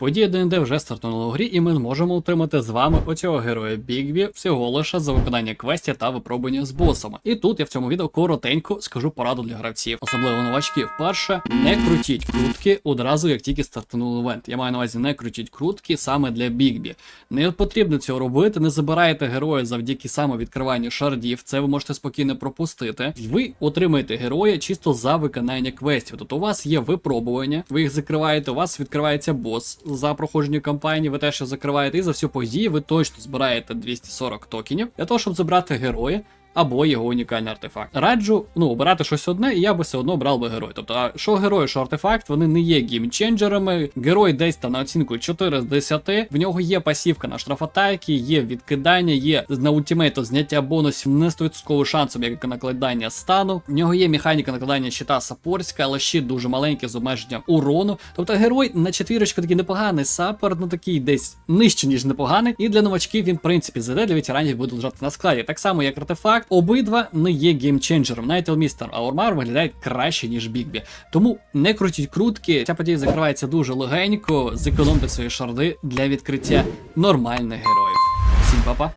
Подія ДНД вже стартувала у грі, і ми зможемо отримати з вами оцього героя Бігбі всього лише за виконання квестів та випробування з босами. І тут я в цьому відео коротенько скажу пораду для гравців, особливо новачків. Перше, не крутіть крутки одразу, як тільки стартанув івент. Я маю на увазі, не крутіть крутки саме для Бігбі. Не потрібно цього робити, не забирайте героя завдяки самовідкриванню шардів. Це ви можете спокійно пропустити. Ви отримаєте героя чисто за виконання квестів. Тобто у вас є випробування, ви їх закриваєте, у вас відкривається бос за проходження кампанії, ви теж закриваєте, і за всю подію ви точно збираєте 240 токенів для того, щоб забрати героя. Або його унікальний артефакт. Раджу ну обирати щось одне, і я би все одно брав би герой. Тобто, а що герой, що артефакт, вони не є геймченджерами. Герой десь там на оцінку 4 з 10. В нього є пасівка на штрафатаки, є відкидання, є на ультимейту зняття бонусів не 100% шансом, як накладання стану. В нього є механіка накладання щита сапорська, але щит дуже маленький з обмеженням урону. Тобто герой на четвірочку такий непоганий сапер, ну такий десь нижче, ніж непоганий. І для новачків він, в принципі, зайде для ветеранів буде лежати на складі. Так само, як артефакт, обидва не є геймченджером. Навіть Елмістер Аурмар виглядає краще, ніж Бігбі. Тому не крутіть крутки. Ця подія закривається дуже легенько. Зекономте свої шарди для відкриття нормальних героїв. Всім па-па!